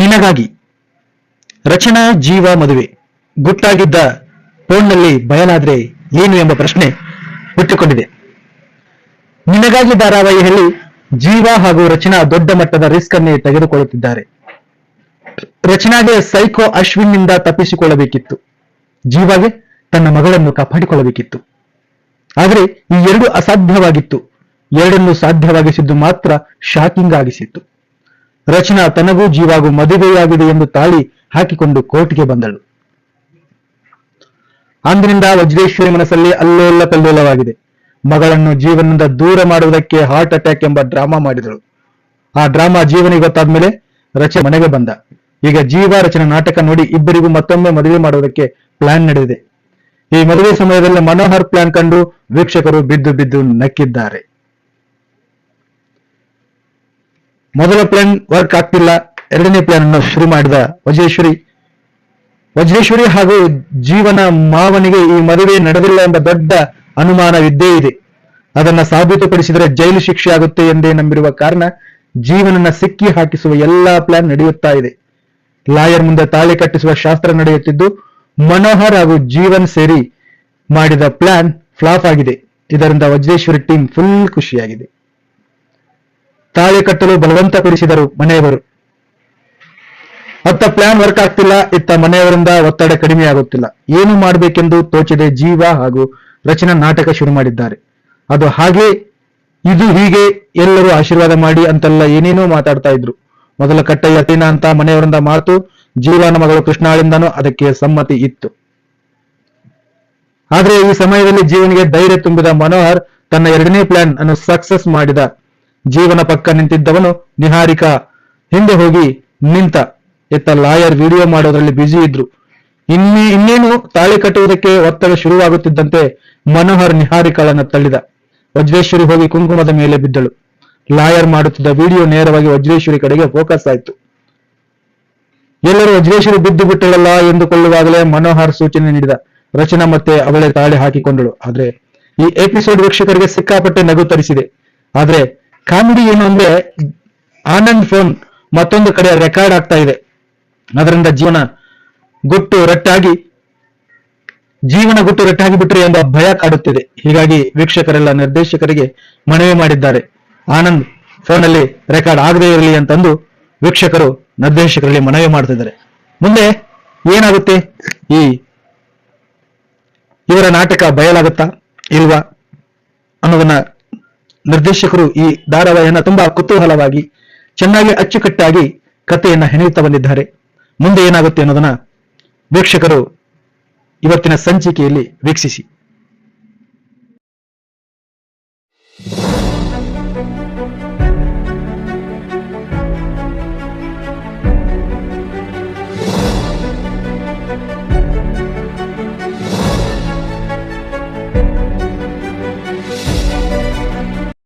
ಹಾಗಾಗಿ ರಚನಾ ಜೀವ ಮದುವೆ. ಗುಟ್ಟಾಗಿದ್ದ ಫೋನ್ನಲ್ಲಿ ಬಯಲಾದ್ರೆ ಏನು ಎಂಬ ಪ್ರಶ್ನೆ ಹುಟ್ಟಿಕೊಂಡಿದೆ. ನಿನಗಾಗಿ ಧಾರಾವಾಹಿ ಹೇಳಿ ಜೀವ ಹಾಗೂ ರಚನಾ ದೊಡ್ಡ ಮಟ್ಟದ ರಿಸ್ಕ್ ಅನ್ನೇ ತೆಗೆದುಕೊಳ್ಳುತ್ತಿದ್ದಾರೆ. ರಚನಾಗೆ ಸೈಕೋ ಅಶ್ವಿನ್ನಿಂದ ತಪ್ಪಿಸಿಕೊಳ್ಳಬೇಕಿತ್ತು. ಜೀವಾಗೆ ತನ್ನ ಮಗಳನ್ನು ಕಾಪಾಡಿಕೊಳ್ಳಬೇಕಿತ್ತು. ಆದರೆ ಈ ಎರಡು ಅಸಾಧ್ಯವಾಗಿತ್ತು. ಎರಡನ್ನು ಸಾಧ್ಯವಾಗಿಸಿದ್ದು ಮಾತ್ರ ಶಾಕಿಂಗ್ ಆಗಿಸಿತ್ತು. ರಚನಾ ತನಗೂ ಜೀವಾಗೂ ಮದುವೆಯಾಗಿದೆ ಎಂದು ತಾಳಿ ಹಾಕಿಕೊಂಡು ಕೋರ್ಟ್ಗೆ ಬಂದಳು. ಅಂದಿನಿಂದ ವಜ್ರೇಶ್ವರಿ ಮನಸ್ಸಲ್ಲಿ ಅಲ್ಲೋಲ್ಲ ಕಲ್ಲೋಲವಾಗಿದೆ ಮಗಳನ್ನು ಜೀವನದಿಂದ ದೂರ ಮಾಡುವುದಕ್ಕೆ ಹಾರ್ಟ್ ಅಟ್ಯಾಕ್ ಎಂಬ ಡ್ರಾಮಾ ಮಾಡಿದಳು. ಆ ಡ್ರಾಮಾ ಜೀವನಿಗೆ ಗೊತ್ತಾದ್ಮೇಲೆ ರಚನೆ ಮನೆಗೆ ಬಂದ. ಈಗ ಜೀವ ರಚನೆ ನಾಟಕ ನೋಡಿ ಇಬ್ಬರಿಗೂ ಮತ್ತೊಮ್ಮೆ ಮದುವೆ ಮಾಡುವುದಕ್ಕೆ ಪ್ಲಾನ್ ನಡೆದಿದೆ. ಈ ಮದುವೆ ಸಮಯದಲ್ಲಿ ಮನೋಹರ್ ಪ್ಲಾನ್ ಕಂಡು ವೀಕ್ಷಕರು ಬಿದ್ದು ಬಿದ್ದು ನಕ್ಕಿದ್ದಾರೆ. ಮೊದಲ ಪ್ಲಾನ್ ವರ್ಕ್ ಆಗ್ತಿಲ್ಲ. ಎರಡನೇ ಪ್ಲಾನ್ ಅನ್ನು ಶುರು ಮಾಡಿದ ವಜ್ರೇಶ್ವರಿ. ವಜ್ರೇಶ್ವರಿ ಹಾಗೂ ಜೀವನ ಮಾವನಿಗೆ ಈ ಮದುವೆ ನಡೆದಿಲ್ಲ ಎಂಬ ದೊಡ್ಡ ಅನುಮಾನವಿದ್ದೇ ಇದೆ. ಅದನ್ನ ಸಾಬೀತುಪಡಿಸಿದರೆ ಜೈಲು ಶಿಕ್ಷೆ ಆಗುತ್ತೆ ಎಂದೇ ನಂಬಿರುವ ಕಾರಣ ಜೀವನನ ಸಿಕ್ಕಿ ಹಾಕಿಸುವ ಎಲ್ಲಾ ಪ್ಲಾನ್ ನಡೆಯುತ್ತಾ ಇದೆ. ಲಾಯರ್ ಮುಂದೆ ತಾಳಿ ಕಟ್ಟಿಸುವ ಶಾಸ್ತ್ರ ನಡೆಯುತ್ತಿದ್ದು, ಮನೋಹರ್ ಹಾಗೂ ಜೀವನ್ ಸೇರಿ ಮಾಡಿದ ಪ್ಲಾನ್ ಫ್ಲಾಪ್ ಆಗಿದೆ. ಇದರಿಂದ ವಜ್ರೇಶ್ವರಿ ಟೀಮ್ ಫುಲ್ ಖುಷಿಯಾಗಿದೆ. ತಾಳಿ ಕಟ್ಟಲು ಬಲವಂತಪಡಿಸಿದರು ಮನೆಯವರು. ಅತ್ತ ಪ್ಲಾನ್ ವರ್ಕ್ ಆಗ್ತಿಲ್ಲ, ಇತ್ತ ಮನೆಯವರಿಂದ ಒತ್ತಡ ಕಡಿಮೆಯಾಗುತ್ತಿಲ್ಲ ಏನು ಮಾಡಬೇಕೆಂದು ತೋಚದೆ ಜೀವ ಹಾಗೂ ರಚನಾ ನಾಟಕ ಶುರು ಮಾಡಿದ್ದಾರೆ. ಅದು ಹಾಗೆ, ಇದು ಹೀಗೆ, ಎಲ್ಲರೂ ಆಶೀರ್ವಾದ ಮಾಡಿ ಅಂತೆಲ್ಲ ಏನೇನೋ ಮಾತಾಡ್ತಾ ಇದ್ರು. ಮೊದಲ ಕಟ್ಟ ಯತೀನ ಅಂತ ಮನೆಯವರಿಂದ ಮಾತು, ಜೀವನ ಮಗಳು ಕೃಷ್ಣಾಳಿಂದನೂ ಅದಕ್ಕೆ ಸಮ್ಮತಿ ಇತ್ತು. ಆದರೆ ಈ ಸಮಯದಲ್ಲಿ ಜೀವನಿಗೆ ಧೈರ್ಯ ತುಂಬಿದ ಮನೋಹರ್ ತನ್ನ ಎರಡನೇ ಪ್ಲಾನ್ ಅನ್ನು ಸಕ್ಸಸ್ ಮಾಡಿದ. ಜೀವನ ಪಕ್ಕ ನಿಂತಿದ್ದವನು ನಿಹಾರಿಕಾ. ಹಿಂದೆ ಹೋಗಿ ನಿಂತ. ಎತ್ತ ಲಾಯರ್ ವಿಡಿಯೋ ಮಾಡೋದ್ರಲ್ಲಿ ಬ್ಯುಸಿ ಇದ್ರು. ಇನ್ನೇ, ಇನ್ನೇನು ತಾಳಿ ಕಟ್ಟುವುದಕ್ಕೆ ಒತ್ತಡ ಶುರುವಾಗುತ್ತಿದ್ದಂತೆ ಮನೋಹರ್ ನಿಹಾರಿಕಾಳನ್ನ ತಳ್ಳಿದ. ವಜ್ರೇಶ್ವರಿ ಹೋಗಿ ಕುಂಕುಮದ ಮೇಲೆ ಬಿದ್ದಳು. ಲಾಯರ್ ಮಾಡುತ್ತಿದ್ದ ವಿಡಿಯೋ ನೇರವಾಗಿ ವಜ್ರೇಶ್ವರಿ ಕಡೆಗೆ ಫೋಕಸ್ ಆಯ್ತು. ಎಲ್ಲರೂ ವಜ್ರೇಶ್ವರಿ ಬಿದ್ದು ಬಿಟ್ಟಳಲ್ಲ ಎಂದುಕೊಳ್ಳುವಾಗಲೇ ಮನೋಹರ್ ಸೂಚನೆ ನೀಡಿದ. ರಚನಾ ಮತ್ತೆ ಅವಳೇ ತಾಳಿ ಹಾಕಿಕೊಂಡಳು. ಆದ್ರೆ ಈ ಎಪಿಸೋಡ್ ವೀಕ್ಷಕರಿಗೆ ಸಿಕ್ಕಾಪಟ್ಟೆ ನಗು ತರಿಸಿದೆ. ಆದ್ರೆ ಕಾಮಿಡಿ ಏನು ಅಂದ್ರೆ ಆನಂದ್ ಫೋನ್ ಮತ್ತೊಂದು ಕಡೆ ರೆಕಾರ್ಡ್ ಆಗ್ತಾ ಇದೆ. ಅದರಿಂದ ಜೀವನ ಗುಟ್ಟು ರಟ್ಟಾಗಿ, ಜೀವನ ಗುಟ್ಟು ರಟ್ಟಾಗಿ ಬಿಟ್ರೆ ಎಂಬ ಭಯ ಕಾಡುತ್ತಿದೆ. ಹೀಗಾಗಿ ವೀಕ್ಷಕರೆಲ್ಲ ನಿರ್ದೇಶಕರಿಗೆ ಮನವಿ ಮಾಡಿದ್ದಾರೆ. ಆನಂದ್ ಫೋನಲ್ಲಿ ರೆಕಾರ್ಡ್ ಆಗದೇ ಇರಲಿ ಅಂತಂದು ವೀಕ್ಷಕರು ನಿರ್ದೇಶಕರಲ್ಲಿ ಮನವಿ ಮಾಡ್ತಿದ್ದಾರೆ. ಮುಂದೆ ಏನಾಗುತ್ತೆ? ಈ ಇವರ ನಾಟಕ ಬಯಲಾಗುತ್ತಾ ಇಲ್ವಾ ಅನ್ನೋದನ್ನ ನಿರ್ದೇಶಕರು ಈ ಧಾರಾವಾಹಿಯನ್ನ ತುಂಬಾ ಕುತೂಹಲವಾಗಿ, ಚೆನ್ನಾಗಿ ಅಚ್ಚುಕಟ್ಟಾಗಿ ಕಥೆಯನ್ನ ಹೆಣೆಯುತ್ತಾ ಬಂದಿದ್ದಾರೆ. ಮುಂದೆ ಏನಾಗುತ್ತೆ ಅನ್ನೋದನ್ನ ವೀಕ್ಷಕರು ಇವತ್ತಿನ ಸಂಚಿಕೆಯಲ್ಲಿ ವೀಕ್ಷಿಸಿ.